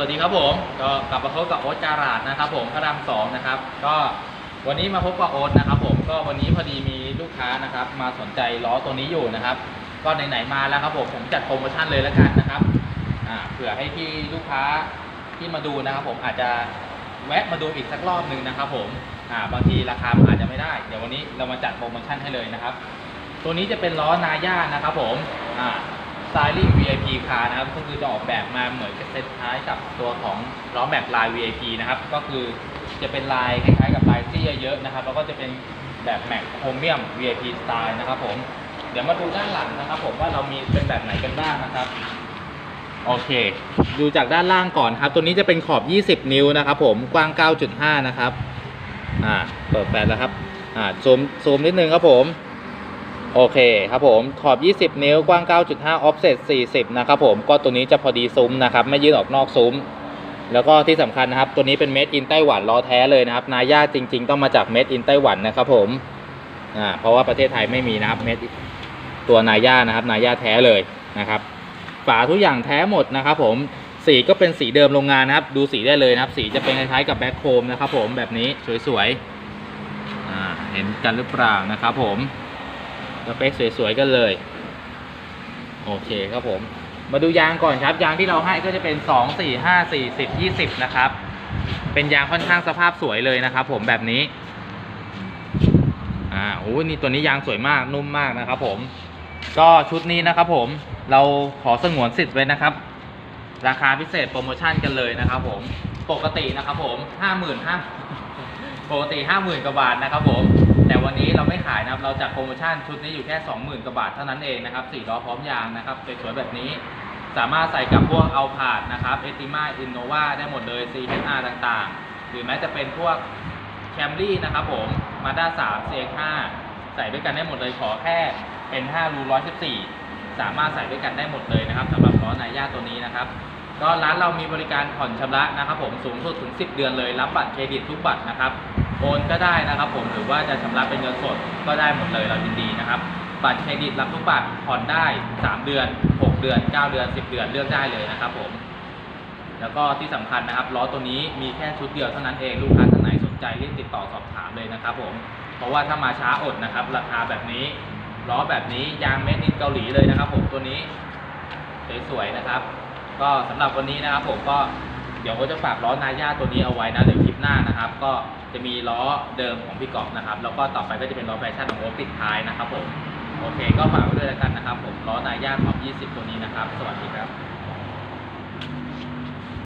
วัสดีครับผมก็กลับมาพบกับโอ๊ตการาดนะครับ ผมพระรามสองนะครับ ก็วันนี้มาพบกับโอ๊ตนะครับผมก็วันนี้พอดีมีลูกค้านะครับ มาสนใจล้อตัวนี้อยู่นะครับ ก็ไหนๆมาแล้วครับผมผมจัดโปรโมชั่นเลยแล้วกันนะครับอ่าเผื่อให้ที่ลูกค้าที่มาดูนะครับ ผมอาจจะแวะมาดูอีกสักรอบหนึ่งนะครับ ผมอ่าบางทีราคาอาจจะไม่ได้ เดี๋ยววันนี้เรามาจัดโปรโมชั่นให้เลยนะครับ ตัวนี้จะเป็นล้อนาย่านะครับ ผมอ่า Styling VIP car นะครับ ก็คือจะออกแบบมาเหมือนกับเซตท้ายกับตัวของล้อแม็กลาย VIP นะครับ ก็คือจะเป็นลายคล้ายๆกับลายซี่เยอะๆนะครับ แล้วก็จะเป็นแบบแม็กโฮเมียม VIP สไตล์นะครับผม เดี๋ยวมาดูด้านหลังนะครับผมว่าเรามีเป็นแบบไหนกันบ้างนะครับ โอเค ดูจากด้านล่างก่อนครับ ตัวนี้จะเป็นขอบ 20 นิ้วนะครับผม กว้าง 9.5 นะครับ อ่า เปิดแฟลชแล้วครับ อ่า ซูม ซูมนิดนึงครับผม โอเคครับผมขอบ 20 นิ้วกว้าง 9.5 offset 40 นะครับผมก็ตัวนี้จะพอดีซุ้มนะครับ ไม่ยื่นออกนอกซุ้ม แล้วก็ที่สำคัญนะครับ ตัวนี้เป็น made in ไต้หวันล้อแท้เลยนะครับ นาย่าจริง ๆ ต้องมาจาก made in ไต้หวันนะครับผมอ่าเพราะว่าประเทศไทยไม่มีนะครับ made in ตัว นาย่านะครับ นาย่าแท้เลยนะครับ ฝาทุกอย่างแท้หมดนะครับผมสีก็เป็นสีเดิมโรงงานนะครับ ดูสีได้เลยนะครับ สีจะเป็นคล้ายๆกับแบ็คโคมนะครับผมแบบนี้สวยๆอ่าเห็นกันหรือเปล่านะครับผม สเปคสวยๆกันเลย โอเคครับผม มาดูยางก่อนครับ ยางที่เราให้ก็จะเป็น 2 4 5 4 0 20 นะครับ เป็นยางค่อนข้างสภาพสวยเลยนะครับ ผมแบบนี้ อ่าโอ้นี่ตัวนี้ยางสวยมากนุ่มมากนะครับ ผม ก็ชุดนี้นะครับ ผมเราขอสงวนสิทธิ์ไว้นะครับ ราคาพิเศษโปรโมชั่นกันเลยนะครับ ผมปกตินะครับผมห้าหมื่นห้าปกติห้าหมื่นกว่าบาทนะครับผม วันนี้เราไม่ขายนะครับ เราจัดโปรโมชั่นชุดนี้อยู่แค่สองหมื่นกว่าบาทเท่านั้นเองนะครับสี่ล้อพร้อมยางนะครับสวยๆแบบนี้สามารถใส่กับพวกเอาผาดนะครับเอติมาอินโนวาได้หมดเลย CHR ต่างๆ หรือแม้จะเป็นพวกแคมรี่นะครับผมมาด้า3 CX5 ใส่ด้วยกันได้หมดเลยขอแค่ N5 รู114 สามารถใส่ด้วยกันได้หมดเลยนะครับสำหรับล้อนายาตัวนี้นะครับ ก็ร้านเรามีบริการผ่อนชำระนะครับผมสูงสุดถึง 10 เดือนเลย รับบัตรเครดิตทุกบัตรนะครับโอนก็ได้นะครับผมหรือว่าจะชำระเป็นเงินสดก็ได้หมดเลยเรายินดีนะครับบัตรเครดิตรับทุกบัตรผ่อนได้ 3 เดือน 6 เดือน 9 เดือน 10 เดือนเลือกได้เลยนะครับผมแล้วก็ที่สำคัญนะครับล้อตัวนี้มีแค่ชุดเดียวเท่านั้นเองลูกค้าท่านไหนสนใจรีบติดต่อสอบถามเลยนะครับผมเพราะว่าถ้ามาช้าอดนะครับ ราคาแบบนี้ล้อแบบนี้ยางเม็ดอินเกาหลีเลยนะครับ ผมตัวนี้สวยๆนะครับ ก็สำหรับวันนี้นะครับผมก็เดี๋ยวก็จะฝากล้อนาย่าตัวนี้เอาไว้นะเดี๋ยวคลิปหน้านะครับ ก็จะมีล้อเดิมของพี่กอบนะครับ แล้วก็ต่อไปก็จะเป็นล้อแฟชั่นของโอ๊ตปิดท้ายนะครับผมโอเค ก็ฝากไว้ด้วยแล้วกันนะครับ ผมล้อนาย่าของ 20 ตัวนี้นะครับ สวัสดีครับ